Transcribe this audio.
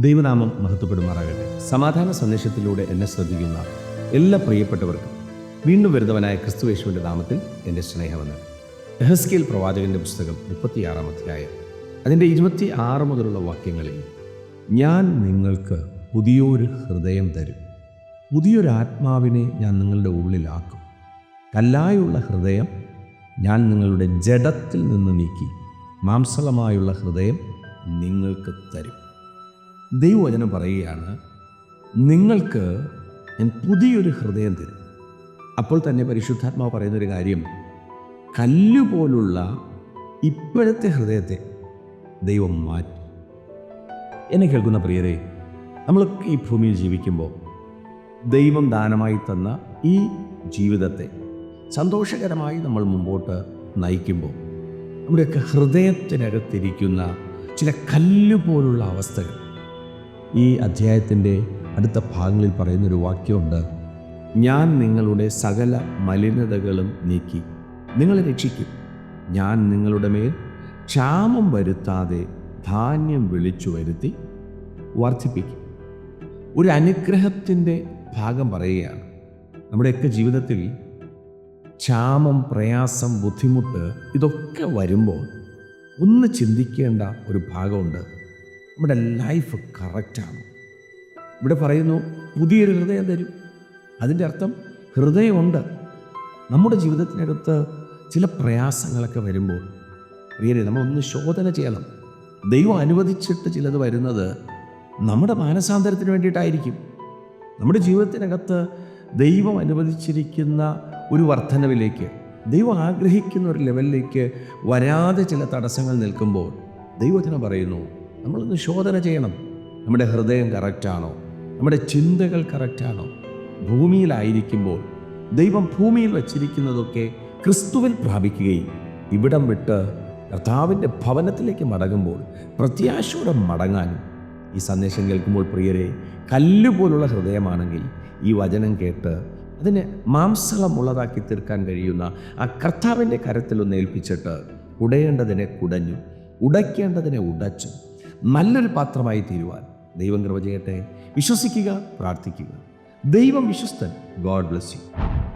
ദൈവനാമം മഹത്വപ്പെടുമാറാകട്ടെ. സമാധാന സന്ദേശത്തിലൂടെ എന്നെ ശ്രദ്ധിക്കുന്ന എല്ലാ പ്രിയപ്പെട്ടവർക്കും വീണ്ടും വരുന്നവനായ ക്രിസ്തുവേശുവിന്റെ നാമത്തിൽ എന്റെ സ്നേഹമെന്ന് എഹസ്കേൽ പ്രവാചകന്റെ പുസ്തകം മുപ്പത്തിയാറാം അധ്യായം. അതിന്റെ ഇരുപത്തി ആറ് മുതലുള്ള വാക്യങ്ങളിൽ ഞാൻ നിങ്ങൾക്ക് പുതിയൊരു ഹൃദയം തരും. പുതിയൊരു ആത്മാവിനെ ഞാൻ നിങ്ങളുടെ ഉള്ളിലാക്കും. കല്ലായുള്ള ഹൃദയം ഞാൻ നിങ്ങളുടെ ജഡത്തിൽ നിന്ന് നീക്കി. മാംസളമായുള്ള ഹൃദയം നിങ്ങൾക്ക് തരും. ദൈവവചനം പറയുകയാണ് നിങ്ങൾക്ക് ഞാൻ പുതിയൊരു ഹൃദയം തരും. അപ്പോൾ തന്നെ പരിശുദ്ധാത്മാവ് പറയുന്നൊരു കാര്യം കല്ലുപോലുള്ള ഇപ്പോഴത്തെ ഹൃദയത്തെ ദൈവം മാറ്റി. എന്നെ കേൾക്കുന്ന പ്രിയരെ നമ്മൾ ഈ ഭൂമിയിൽ ജീവിക്കുമ്പോൾ ദൈവം ദാനമായി തന്ന ഈ ജീവിതത്തെ സന്തോഷകരമായി നമ്മൾ മുമ്പോട്ട് നയിക്കുമ്പോൾ നമ്മുടെയൊക്കെ ഹൃദയത്തിനകത്തിരിക്കുന്ന ചില കല്ലുപോലുള്ള അവസ്ഥകൾ ഈ അധ്യായത്തിന്റെ അടുത്ത ഭാഗങ്ങളിൽ പറയുന്നൊരു വാക്യമുണ്ട്. ഞാൻ നിങ്ങളുടെ സകല മലിനതകളും നീക്കി. നിങ്ങളെ രക്ഷിക്കും. ഞാൻ നിങ്ങളുടെ മേൽ ക്ഷാമം വരുത്താതെ ധാന്യം വിളിച്ചു വരുത്തി വർദ്ധിപ്പിക്കും. ഒരു അനുഗ്രഹത്തിന്റെ ഭാഗം പറയുകയാണ്. നമ്മുടെയൊക്കെ ജീവിതത്തിൽ ക്ഷാമം പ്രയാസം ബുദ്ധിമുട്ട് ഇതൊക്കെ വരുമ്പോൾ ഒന്ന് ചിന്തിക്കേണ്ട ഒരു ഭാഗമുണ്ട്. നമ്മുടെ ലൈഫ് കറക്റ്റാണ് ഇവിടെ പറയുന്നു പുതിയൊരു ഹൃദയം തരും. അതിന്റെ അർത്ഥം ഹൃദയമുണ്ട്. നമ്മുടെ ജീവിതത്തിനകത്ത് ചില പ്രയാസങ്ങളൊക്കെ വരുമ്പോൾ പ്രിയരെ നമ്മളൊന്ന് ശോധന ചെയ്യണം. ദൈവം അനുവദിച്ചിട്ട് ചിലത് വരുന്നത് നമ്മുടെ മാനസാന്തരത്തിന് വേണ്ടിയിട്ടായിരിക്കും. നമ്മുടെ ജീവിതത്തിനകത്ത് ദൈവം അനുവദിച്ചിരിക്കുന്ന ഒരു വർധനവിലേക്ക് ദൈവം ആഗ്രഹിക്കുന്ന ഒരു ലെവലിലേക്ക് വരാതെ ചില തടസ്സങ്ങൾ നിൽക്കുമ്പോൾ ദൈവത്തിന് പറയുന്നു നമ്മളൊന്ന് ശോധന ചെയ്യണം. നമ്മുടെ ഹൃദയം കറക്റ്റാണോ നമ്മുടെ ചിന്തകൾ കറക്റ്റാണോ ഭൂമിയിലായിരിക്കുമ്പോൾ ദൈവം ഭൂമിയിൽ വച്ചിരിക്കുന്നതൊക്കെ ക്രിസ്തുവിൽ പ്രാപിക്കുകയും ഇവിടം വിട്ട് കർത്താവിന്റെ ഭവനത്തിലേക്ക് മടങ്ങുമ്പോൾ പ്രത്യാശയോടെ മടങ്ങാനും ഈ സന്ദേശം കേൾക്കുമ്പോൾ പ്രിയരെ കല്ലുപോലുള്ള ഹൃദയമാണെങ്കിൽ ഈ വചനം കേട്ട് അതിനെ മാംസളമുള്ളതാക്കി തീർക്കാൻ കഴിയുന്ന ആ കർത്താവിന്റെ കരത്തിലൊന്ന് ഏൽപ്പിച്ചിട്ട് ഉടയേണ്ടതിനെ കുടഞ്ഞു ഉടയ്ക്കേണ്ടതിനെ ഉടച്ചു. നല്ലൊരു പാത്രമായി തീരുവാൻ ദൈവം കൃപ ചെയ്യട്ടെ. വിശ്വസിക്കുക പ്രാർത്ഥിക്കുക. ദൈവം വിശ്വസ്തൻ. God bless you.